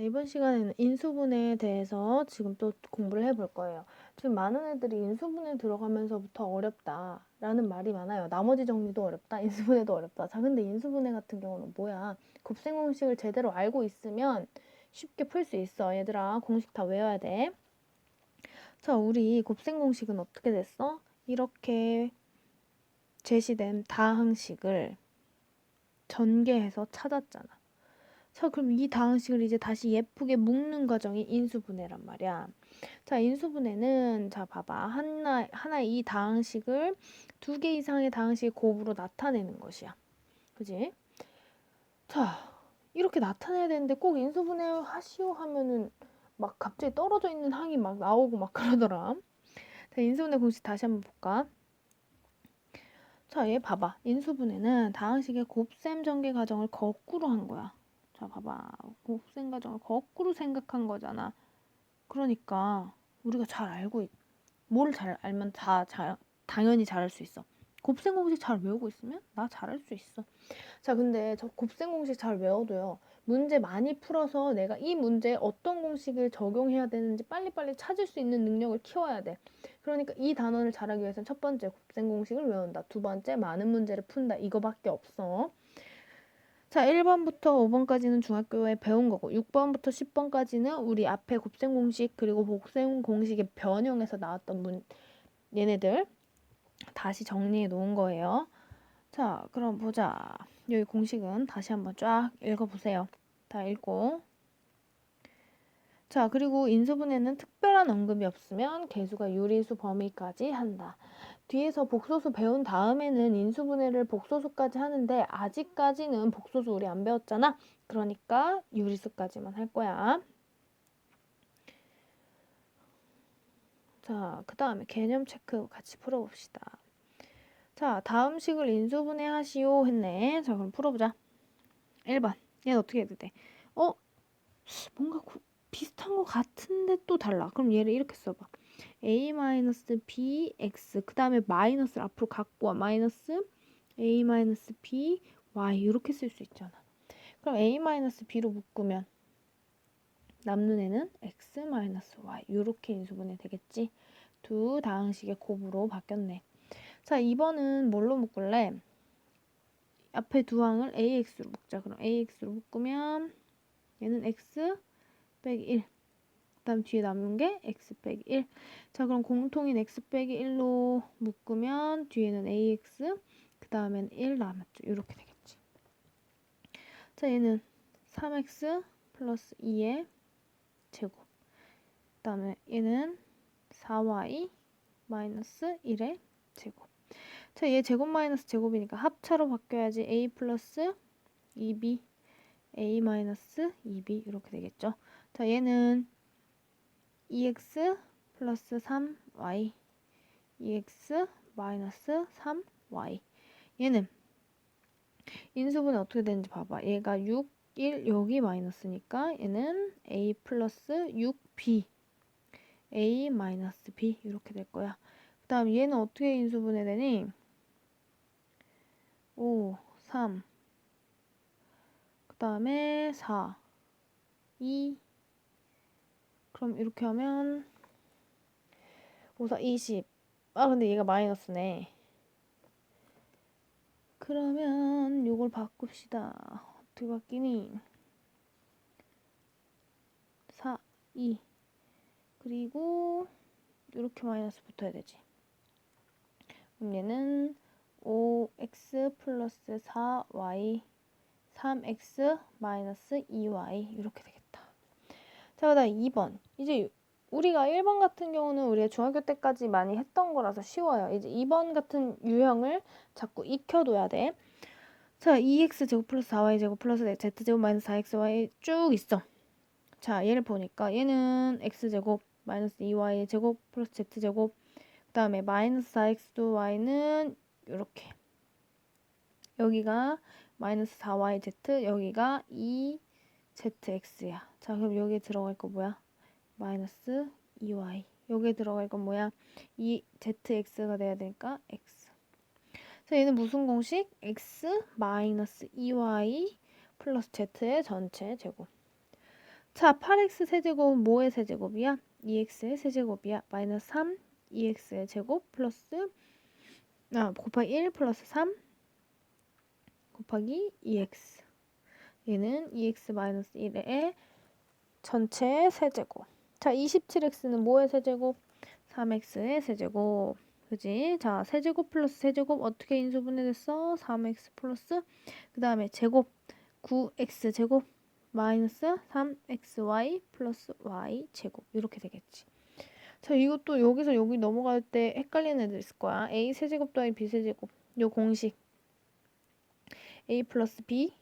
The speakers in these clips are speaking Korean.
이번 시간에는 인수분해에 대해서 지금 또 공부를 해볼 거예요. 지금 많은 애들이 인수분해 들어가면서부터 어렵다 라는 말이 많아요. 나머지 정리도 어렵다, 인수분해도 어렵다. 자, 근데 인수분해 같은 경우는 뭐야? 곱셈 공식을 제대로 알고 있으면 쉽게 풀 수 있어. 얘들아, 공식 다 외워야 돼. 자, 우리 곱셈 공식은 어떻게 됐어? 이렇게 제시된 다항식을 전개해서 찾았잖아. 자, 그럼 이 다항식을 이제 다시 예쁘게 묶는 과정이 인수분해란 말이야. 자, 인수분해는 자, 봐봐. 하나 하나의 이 다항식을 두 개 이상의 다항식의 곱으로 나타내는 것이야. 그지? 자, 이렇게 나타내야 되는데 꼭 인수분해 하시오 하면은 막 갑자기 떨어져 있는 항이 막 나오고 막 그러더라. 자, 인수분해 공식 다시 한번 볼까? 자, 얘 봐봐. 인수분해는 다항식의 곱셈 전개 과정을 거꾸로 한 거야. 자, 봐봐. 곱셈 과정을 거꾸로 생각한 거잖아. 그러니까 우리가 잘 알고 있, 뭘 잘 알면 다 잘, 당연히 잘할 수 있어. 곱셈 공식 잘 외우고 있으면 나 잘할 수 있어. 자, 근데 저 곱셈 공식 잘 외워도요. 문제 많이 풀어서 내가 이 문제에 어떤 공식을 적용해야 되는지 빨리빨리 찾을 수 있는 능력을 키워야 돼. 그러니까 이 단원을 잘하기 위해서는 첫 번째 곱셈 공식을 외운다. 두 번째 많은 문제를 푼다. 이거밖에 없어. 자, 1번부터 5번까지는 중학교에 배운 거고 6번부터 10번까지는 우리 앞에 곱셈 공식 그리고 복셈 공식의 변형에서 나왔던 문 얘네들 다시 정리해 놓은 거예요. 자, 그럼 보자. 여기 공식은 다시 한번 쫙 읽어 보세요. 다 읽고 자, 그리고 인수분해는 특별한 언급이 없으면 개수가 유리수 범위까지 한다. 뒤에서 복소수 배운 다음에는 인수분해를 복소수까지 하는데 아직까지는 복소수 우리 안 배웠잖아. 그러니까 유리수까지만 할 거야. 자, 그 다음에 개념 체크 같이 풀어봅시다. 자, 다음 식을 인수분해 하시오 했네. 자, 그럼 풀어보자. 1번. 얘는 어떻게 해도 돼? 어? 뭔가 구, 비슷한 것 같은데 또 달라. 그럼 얘를 이렇게 써봐. A-bx 그 다음에 마이너스를 앞으로 갖고 와. 마이너스 a-b y 이렇게 쓸 수 있잖아. 그럼 a-b로 묶으면 남는 애는 x-y 이렇게 인수분해 되겠지. 두 다항식의 곱으로 바뀌었네. 자, 2번은 뭘로 묶을래? 앞에 두 항을 ax로 묶자. 그럼 ax로 묶으면 얘는 x 빼기 1. 그 다음 뒤에 남은 게 x 빼기 1. 자, 그럼 공통인 x 빼기 1로 묶으면 뒤에는 ax, 그 다음엔 1 남았죠. 이렇게 되겠지. 자, 얘는 3x 플러스 2의 제곱. 그 다음에 얘는 4y 마이너스 1의 제곱. 자, 얘 제곱 마이너스 제곱이니까 합차로 바뀌어야지 a 플러스 2b, a 마이너스 2b 이렇게 되겠죠. 자, 얘는 2x 플러스 3y, 2x 마이너스 3y. 얘는 인수분해 어떻게 되는지 봐봐. 얘가 6, 1 여기 마이너스니까 얘는 a 플러스 6b, a 마이너스 b 이렇게 될 거야. 그 다음 얘는 어떻게 인수분해 되니? 5, 3, 그 다음에 4, 2, 그럼 이렇게 하면 5, 4, 20. 아, 근데 얘가 마이너스네. 그러면 이걸 바꿉시다. 어떻게 바뀌니? 4, 2. 그리고 이렇게 마이너스 붙어야 되지. 그럼 얘는 5x 플러스 4y 3x 마이너스 2y 이렇게 되겠다. 자, 그다음 2번. 이제 우리가 1번 같은 경우는 우리가 중학교 때까지 많이 했던 거라서 쉬워요. 이제 2번 같은 유형을 자꾸 익혀둬야 돼. 자, 2x 제곱 플러스 4y 제곱 플러스 z 제곱 마이너스 4xy 쭉 있어. 자, 얘를 보니까 얘는 x 제곱 마이너스 2y 제곱 플러스 z 제곱 그 다음에 마이너스 4x y는 이렇게 여기가 마이너스 4yz 여기가 2zx야. 자, 그럼 여기에 들어갈 거 뭐야? 마이너스 2y. 여기에 들어갈 건 뭐야? 2zx가 돼야 되니까 x. 자, 얘는 무슨 공식? x 마이너스 2y 플러스 z의 전체 제곱. 자, 8x 세제곱은 뭐의 세제곱이야? 2x의 세제곱이야. 마이너스 3, 2x의 제곱 플러스 아, 곱하기 1 플러스 3 곱하기 2x. 얘는 2x 마이너스 1의 전체 세제곱. 자, 27x는 뭐의 세제곱? 3x의 세제곱. 그지? 자, 세제곱 플러스 세제곱 어떻게 인수분해됐어? 3x 플러스 그 다음에 제곱 9x 제곱 마이너스 3xy 플러스 y 제곱 이렇게 되겠지. 자, 이것도 여기서 여기 넘어갈 때 헷갈리는 애들 있을 거야. a 세제곱 더하기 b 세제곱 요 공식 a 플러스 b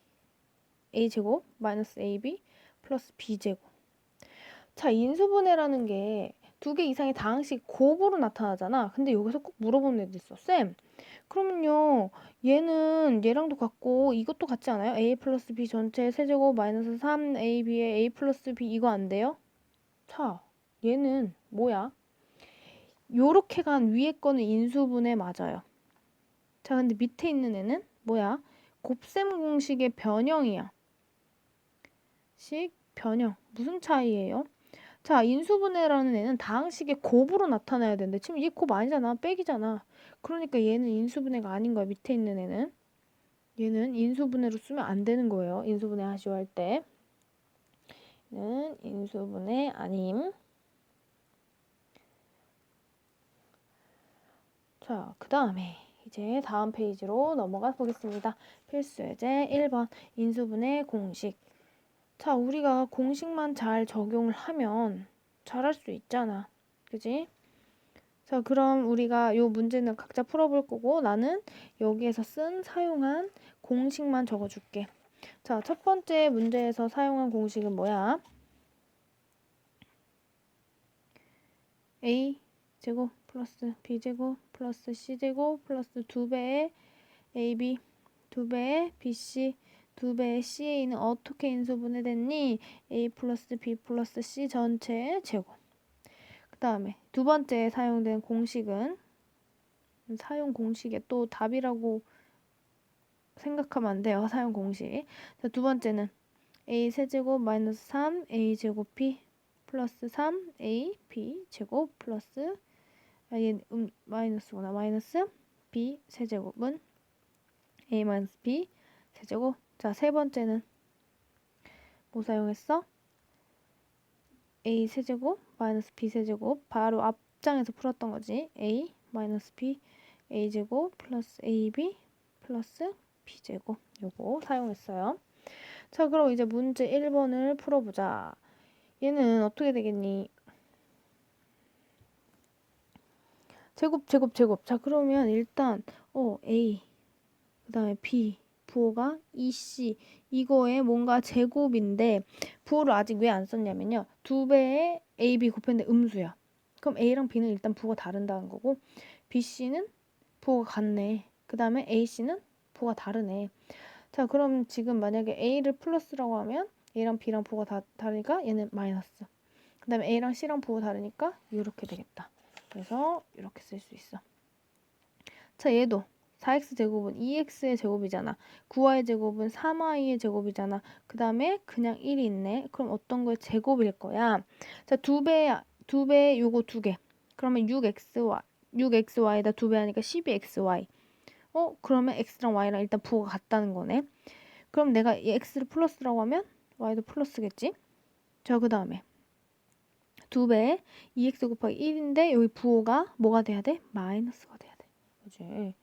a 제곱 마이너스 ab 플러스 b 제곱. 자, 인수분해라는 게 두 개 이상의 다항식 곱으로 나타나잖아. 근데 여기서 꼭 물어보는 애들 있어. 쌤, 그러면요, 얘는 얘랑도 같고 이것도 같지 않아요? a 플러스 b 전체 세제곱 마이너스 3ab의 a 플러스 b 이거 안 돼요? 자, 얘는 뭐야? 요렇게 간 위에 거는 인수분해 맞아요. 자, 근데 밑에 있는 애는 뭐야? 곱셈 공식의 변형이야. 식 변형. 무슨 차이예요? 자, 인수분해라는 애는 다항식의 곱으로 나타나야 되는데 지금 이게 곱 아니잖아. 빼기잖아. 그러니까 얘는 인수분해가 아닌 거야. 밑에 있는 애는. 얘는 인수분해로 쓰면 안 되는 거예요. 인수분해 하시오 할 때. 얘는 인수분해 아님. 자, 그 다음에 이제 다음 페이지로 넘어가 보겠습니다. 필수 예제 1번 인수분해 공식. 자, 우리가 공식만 잘 적용을 하면 잘할 수 있잖아. 그지? 자, 그럼 우리가 요 문제는 각자 풀어볼 거고 나는 여기에서 쓴 사용한 공식만 적어줄게. 자, 첫 번째 문제에서 사용한 공식은 뭐야? a 제곱 플러스 b 제곱 플러스 c 제곱 플러스 2배의 ab 2배의 bc 2배의 ca는 어떻게 인수분해 됐니? a 플러스 b 플러스 c 전체의 제곱 그 다음에 두 번째 사용된 공식은 사용 공식의 또 답이라고 생각하면 안 돼요. 사용 공식. 자, 두 번째는 a 세제곱 마이너스 3 a 제곱 b 플러스 3 a b 제곱 플러스 아, 얘 음, 마이너스구나. 마이너스 b 세제곱은 a 마이너스 b 세제곱. 자, 세 번째는 뭐 사용했어? a 세제곱 마이너스 b 세제곱 바로 앞장에서 풀었던 거지. a 마이너스 b a 제곱 플러스 ab 플러스 b 제곱 요거 사용했어요. 자, 그럼 이제 문제 1번을 풀어보자. 얘는 어떻게 되겠니? 제곱 제곱 제곱. 자, 그러면 일단 어 a 그다음에 b 부호가 EC 이거에 뭔가 제곱인데 부호를 아직 왜 안 썼냐면요. 두 배의 AB 곱했는데 음수야. 그럼 A랑 B는 일단 부호가 다른다는 거고 BC는 부호가 같네. 그 다음에 AC는 부호가 다르네. 자 그럼 지금 만약에 A를 플러스라고 하면 A랑 B랑 부호가 다 다르니까 얘는 마이너스. 그 다음에 A랑 C랑 부호 다르니까 이렇게 되겠다. 그래서 이렇게 쓸 수 있어. 자 얘도 4x 제곱은 2x의 제곱이잖아. 9y의 제곱은 3y의 제곱이잖아. 그 다음에 그냥 1이 있네. 그럼 어떤 거의 제곱일 거야? 자, 두 배, 두 배, 요거 두 개. 그러면 6xy, 6xy에다 두 배 하니까 12xy. 어, 그러면 x랑 y랑 일단 부호가 같다는 거네. 그럼 내가 이 x를 플러스라고 하면 y도 플러스겠지? 자, 그 다음에 두 배, 2x 곱하기 1인데 여기 부호가 뭐가 돼야 돼? 마이너스가 돼야 돼. 그지?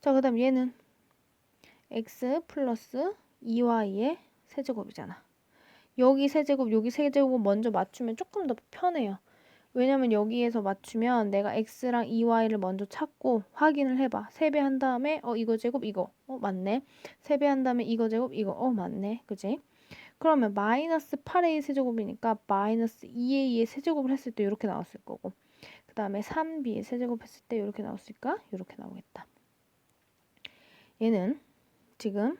자, 그 다음 얘는 x 플러스 2y의 세제곱이잖아. 여기 세제곱, 여기 세제곱 먼저 맞추면 조금 더 편해요. 왜냐면 여기에서 맞추면 내가 x랑 2y를 먼저 찾고 확인을 해봐. 세배한 다음에 어 이거 제곱 이거 어 맞네. 세배한 다음에 이거 제곱 이거 어 맞네. 그지? 그러면 마이너스 8a 세제곱이니까 마이너스 2a의 세제곱을 했을 때 이렇게 나왔을 거고 그 다음에 3b의 세제곱 했을 때 이렇게 나왔을까? 이렇게 나오겠다. 얘는 지금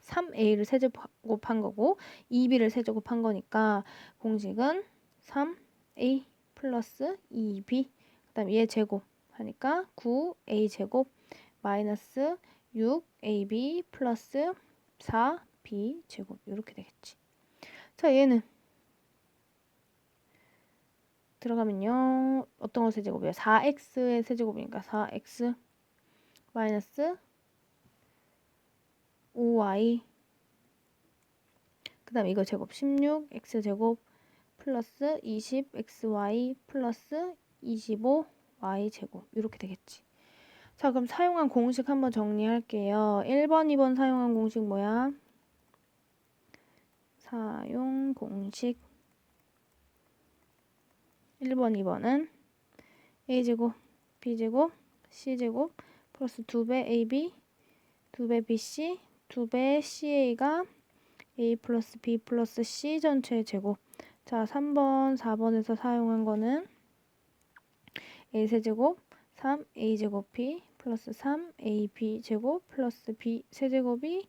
3a를 세제곱한 거고 2b를 세제곱한 거니까 공식은 3a 플러스 2b 그 다음 얘 제곱 하니까 9a 제곱 마이너스 6ab 플러스 4b 제곱 이렇게 되겠지. 자 얘는 들어가면요. 어떤 거 세제곱이에요? 4x의 세제곱이니까 4x 마이너스 5y 그 다음에 이거 제곱 16 x 제곱 플러스 20 xy 플러스 25 y 제곱 이렇게 되겠지. 자 그럼 사용한 공식 한번 정리할게요. 1번, 2번 사용한 공식 뭐야? 사용 공식 1번, 2번은 a제곱, b제곱, c제곱 플러스 2배 ab, 2배 bc, 2배 ca가 a 플러스 b 플러스 c 전체 제곱. 자 3번, 4번에서 사용한 거는 a 세제곱 3 a 제곱 b 플러스 3 a b 제곱 플러스 b 세제곱이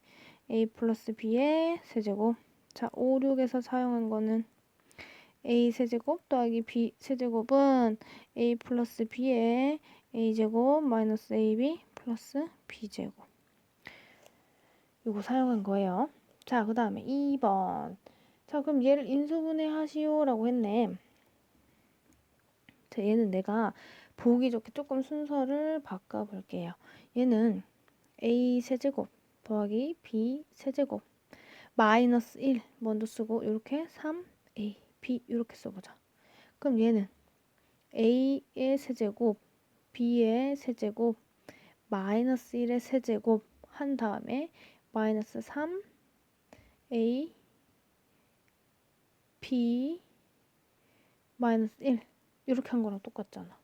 a 플러스 b의 세제곱. 자 5, 6에서 사용한 거는 a 세제곱 더하기 b 세제곱은 a 플러스 b의 a 제곱 마이너스 ab 플러스 b 제곱 요거 사용한 거예요. 자, 그 다음에 2번. 자, 그럼 얘를 인수분해 하시오라고 했네. 자, 얘는 내가 보기 좋게 조금 순서를 바꿔볼게요. 얘는 a 세제곱 더하기 b 세제곱 마이너스 1 먼저 쓰고 이렇게 3a b 이렇게 써보자. 그럼 얘는 a의 세제곱 b의 세제곱 마이너스 1의 세제곱 한 다음에 마이너스 3 a b 마이너스 1 이렇게 한 거랑 똑같잖아.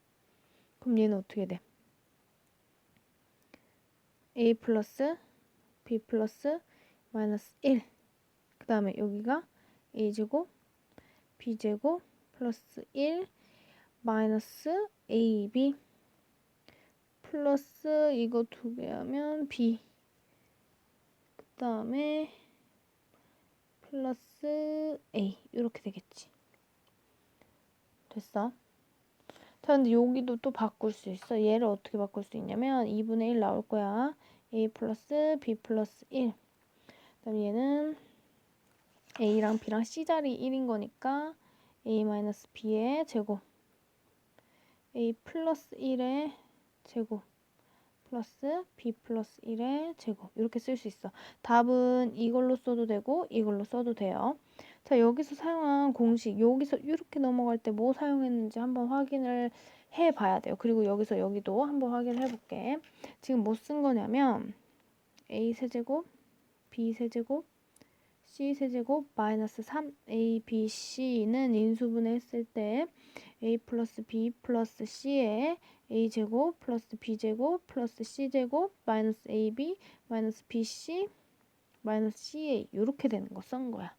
그럼 얘는 어떻게 돼? a 플러스 b 플러스 마이너스 1. 그 다음에 여기가 a제곱 b제곱 플러스 1 마이너스 ab 플러스 이거 두 개 하면 b 그 다음에 플러스 a 이렇게 되겠지. 됐어? 자, 근데 여기도 또 바꿀 수 있어. 얘를 어떻게 바꿀 수 있냐면 2분의 1 나올 거야. a 플러스 b 플러스 1. 그다음 얘는 a랑 b랑 c 자리 1인 거니까 a 마이너스 b의 제곱 a 플러스 1의 제곱 플러스 b 플러스 1의 제곱 이렇게 쓸 수 있어. 답은 이걸로 써도 되고 이걸로 써도 돼요. 자 여기서 사용한 공식 여기서 이렇게 넘어갈 때 뭐 사용했는지 한번 확인을 해 봐야 돼요. 그리고 여기서 여기도 한번 확인을 해볼게. 지금 뭐 쓴 거냐면 a 세제곱 b 세제곱 c 세제곱 마이너스 3 a, b, c는 인수분해 했을 때 a 플러스 b 플러스 c에 a 제곱 플러스 b 제곱 플러스 c 제곱 마이너스 ab 마이너스 bc 마이너스 ca 이렇게 되는 거 쓴 거야.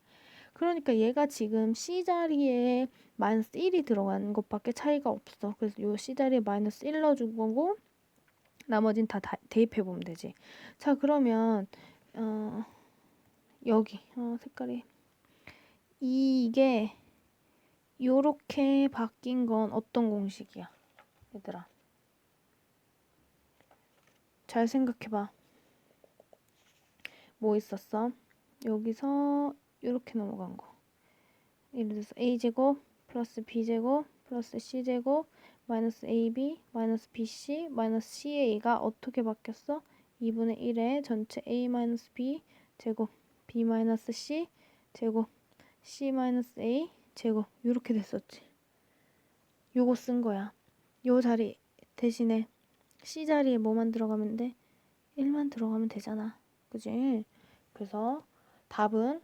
그러니까 얘가 지금 c 자리에 마이너스 1이 들어간 것밖에 차이가 없어. 그래서 요 c 자리에 마이너스 1 넣어준 거고 나머지는 다, 다 대입해 보면 되지. 자 그러면 어, 여기 어, 색깔이. 이게 요렇게 바뀐 건 어떤 공식이야 얘들아? 잘 생각해봐. 뭐 있었어? 여기서 요렇게 넘어간 거. 예를 들어서 a제곱 플러스 b제곱 플러스 c제곱 마이너스 ab 마이너스 bc 마이너스 ca가 어떻게 바뀌었어? 2분의 1의 전체 a 마이너스 b 제곱 b 마이너스 c 제곱 c 마이너스 a 제곱 이렇게 됐었지. 요거 쓴 거야. 요 자리 대신에 c 자리에 뭐만 들어가면 돼? 1만 들어가면 되잖아. 그지? 그래서 답은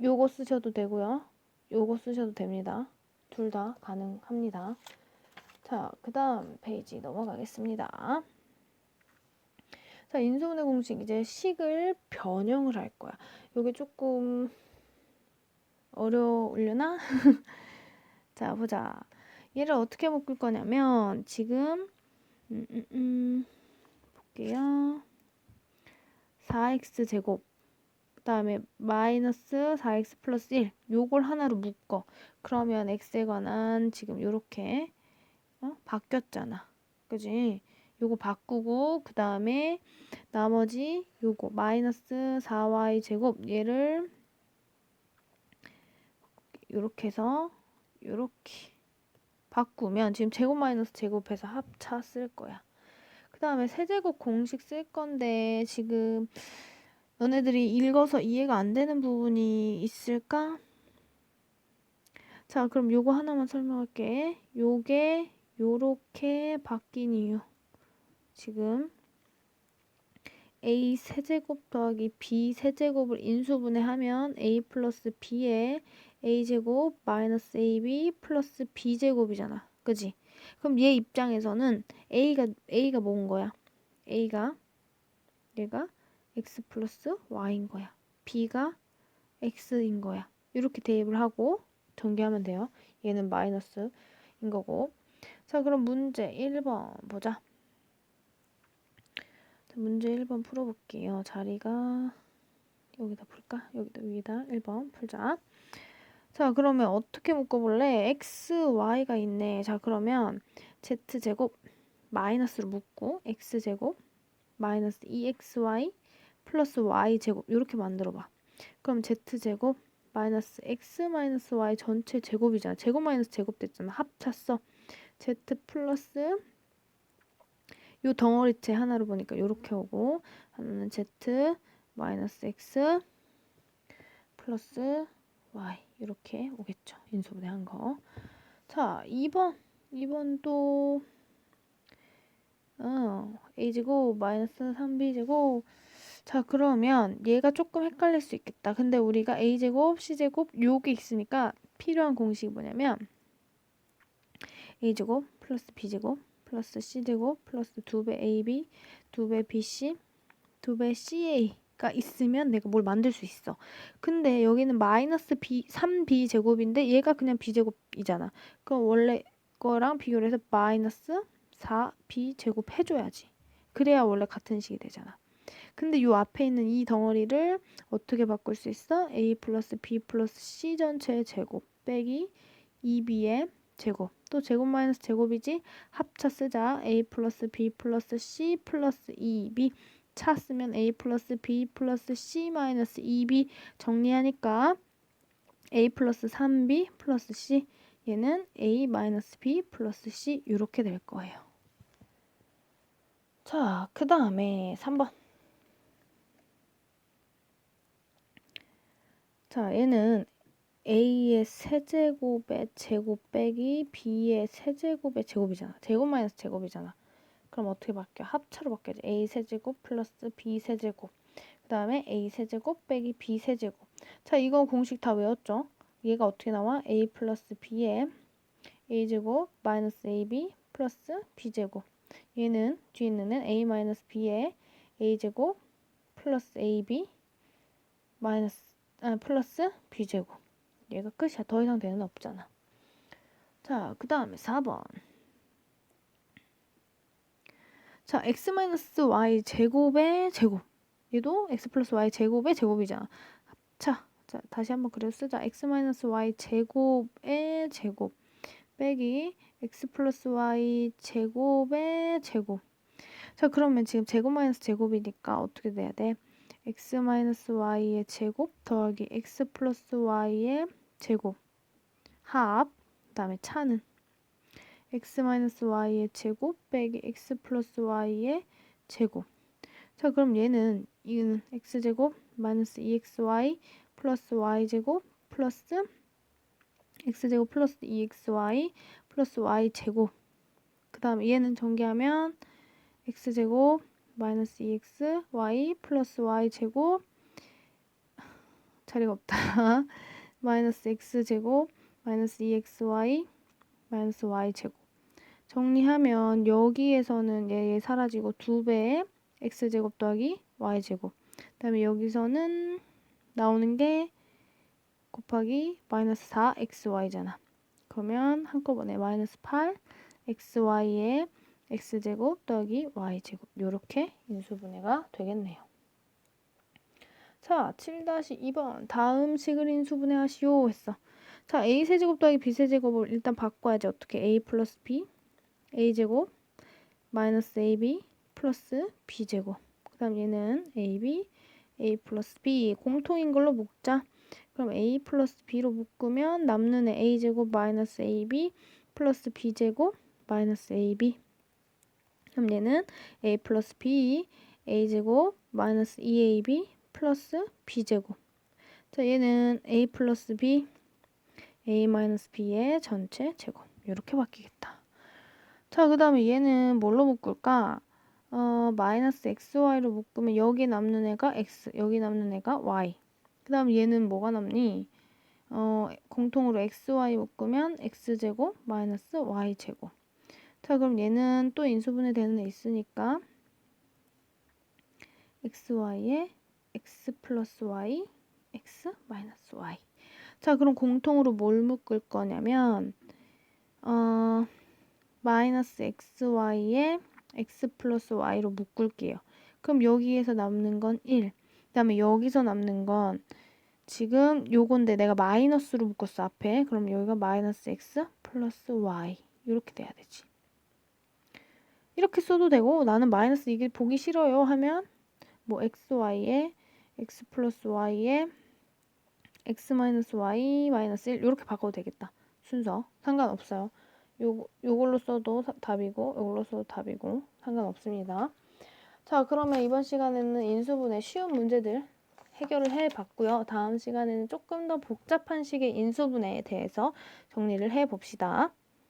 요거 쓰셔도 되고요. 요거 쓰셔도 됩니다. 둘 다 가능합니다. 자, 그 다음 페이지 넘어가겠습니다. 자, 인수분해 공식 이제 식을 변형을 할 거야. 요게 조금 어려울려나? 자, 보자. 얘를 어떻게 묶을 거냐면 지금 음, 음, 음, 볼게요. 4x 제곱 그 다음에 마이너스 4x 플러스 1 요걸 하나로 묶어. 그러면 x에 관한 지금 요렇게 어? 바뀌었잖아. 그지? 요거 바꾸고 그 다음에 나머지 요거 마이너스 4y 제곱 얘를 요렇게 해서 요렇게 바꾸면 지금 제곱 마이너스 제곱해서 합차 쓸 거야. 그 다음에 세제곱 공식 쓸 건데 지금 너네들이 읽어서 이해가 안 되는 부분이 있을까? 자, 그럼 요거 하나만 설명할게. 요게 요렇게 바뀐 이유. 지금 a 세제곱 더하기 b 세제곱을 인수분해하면 a 플러스 b에 a제곱 마이너스 ab 플러스 b제곱이잖아. 그지? 그럼 얘 입장에서는 a가 a가 뭔 거야? a가 얘가 x 플러스 y인 거야. b가 x인 거야. 이렇게 대입을 하고 전개하면 돼요. 얘는 마이너스인 거고. 자, 그럼 문제 1번 보자. 자, 문제 1번 풀어볼게요. 자리가 여기다 풀까? 여기다 위에다 1번 풀자. 자, 그러면 어떻게 묶어볼래? x, y가 있네. 자, 그러면 z제곱 마이너스로 묶고 x제곱 마이너스 2xy 플러스 y제곱 이렇게 만들어봐. 그럼 z제곱 마이너스 x 마이너스 y 전체 제곱이잖아. 제곱 마이너스 제곱 됐잖아. 합쳤어. z 플러스 요 덩어리째 하나로 보니까 요렇게 오고 하나는 z 마이너스 x 플러스 y 이렇게 오겠죠. 인수분해 한 거. 자, 2번. 2번 또 어, a제곱 마이너스 3b제곱 자, 그러면 얘가 조금 헷갈릴 수 있겠다. 근데 우리가 a제곱, c제곱 요게 있으니까 필요한 공식이 뭐냐면 a제곱 플러스 b제곱 플러스 c제곱 플러스 2배 ab, 2배 bc, 2배 ca가 있으면 내가 뭘 만들 수 있어. 근데 여기는 마이너스 b, 3b 제곱인데 얘가 그냥 b제곱이잖아. 그럼 원래 거랑 비교를 해서 마이너스 4b 제곱 해줘야지. 그래야 원래 같은 식이 되잖아. 근데 요 앞에 있는 이 덩어리를 어떻게 바꿀 수 있어? a 플러스 b 플러스 c 전체의 제곱 빼기 2b의 제곱. 또 제곱 마이너스 제곱이지? 합차 쓰자. A 플러스 b 플러스 c 플러스 2b 차 쓰면 a 플러스 b 플러스 c 마이너스 2b 정리하니까 a 플러스 3b 플러스 c. 얘는 a 마이너스 b 플러스 c 이렇게 될 거예요. 자, 그 다음에 3번. 자, 얘는 a의 세제곱의 제곱 빼기 b의 세제곱의 제곱이잖아. 제곱 마이너스 제곱이잖아. 그럼 어떻게 바뀌어? 합차로 바뀌어야지. a 세제곱 플러스 b 세제곱. 그 다음에 a 세제곱 빼기 b 세제곱. 자, 이거 공식 다 외웠죠? 얘가 어떻게 나와? a 플러스 b의 a제곱 마이너스 ab 플러스 b제곱. 얘는 뒤에 있는 a 마이너스 b의 a제곱 플러스 ab 마이너스 아, 플러스 b제곱. 얘가 끝이야. 더 이상 되는 없잖아. 자, 그 다음에 4번. 자, x-y 제곱의 제곱. 얘도 x 플러스 y 제곱의 제곱이잖아. 자, 자 다시 한번 그래도 쓰자. x-y 제곱의 제곱. 빼기 x 플러스 y 제곱의 제곱. 자, 그러면 지금 제곱 마이너스 제곱이니까 어떻게 돼야 돼? x 마이너스 y의 제곱 더하기 x 플러스 y의 제곱 합 그다음에 차는. x 마이너스 y의 제곱 빼기 x 플러스 y의 제곱. 자 그럼 얘는 이는 x제곱 마이너스 2xy 플러스 y제곱 플러스 x제곱 플러스 2xy 플러스 y제곱. 그 다음에 얘는 전개하면 x제곱 마이너스 2x y 플러스 y제곱. 자리가 없다 마이너스 x제곱 마이너스 2xy 마이너스 y제곱. 정리하면 여기에서는 얘, 얘 사라지고 2배의 x제곱 더하기 y제곱. 그 다음에 여기서는 나오는 게 곱하기 마이너스 4xy잖아. 그러면 한꺼번에 마이너스 8 xy의 x제곱 더하기 y제곱. 이렇게 인수분해가 되겠네요 자, 7-2번. 다음 식을 인 수분해 하시오 했어. 자, a 세제곱 더하기 b 세제곱을 일단 바꿔야지. 어떻게? a 플러스 b, a제곱, 마이너스 ab, 플러스 b제곱. 그 다음 얘는 ab, a 플러스 b. 공통인 걸로 묶자. 그럼 a 플러스 b로 묶으면 남는 애 a제곱 마이너스 ab 플러스 b제곱 마이너스 ab 그럼 얘는 a 플러스 b a제곱 마이너스 2ab 플러스 b제곱. 자 얘는 a 플러스 b a 마이너스 b의 전체 제곱. 이렇게 바뀌겠다. 자 그 다음에 얘는 뭘로 묶을까? 어 마이너스 xy로 묶으면 여기 남는 애가 x 여기 남는 애가 y. 그 다음 얘는 뭐가 남니? 어 공통으로 xy 묶으면 x제곱 마이너스 y제곱. 자 그럼 얘는 또 인수분해 되는 애 있으니까 xy에 x 플러스 y x 마이너스 y. 자 그럼 공통으로 뭘 묶을 거냐면 어 마이너스 xy에 x 플러스 y로 묶을게요. 그럼 여기에서 남는 건 1. 그 다음에 여기서 남는 건 지금 요건데 내가 마이너스로 묶었어 앞에. 그럼 여기가 마이너스 x 플러스 y. 이렇게 돼야 되지. 이렇게 써도 되고 나는 마이너스 이게 보기 싫어요 하면 뭐 xy에 x 플러스 y에 x 마이너스 y 마이너스 1 이렇게 바꿔도 되겠다. 순서. 상관없어요. 요, 요걸로 써도 사- 답이고 요걸로 써도 답이고 상관없습니다. 자 그러면 이번 시간에는 인수분해 쉬운 문제들 해결을 해 봤고요. 다음 시간에는 조금 더 복잡한 식의 인수분해에 대해서 정리를 해 봅시다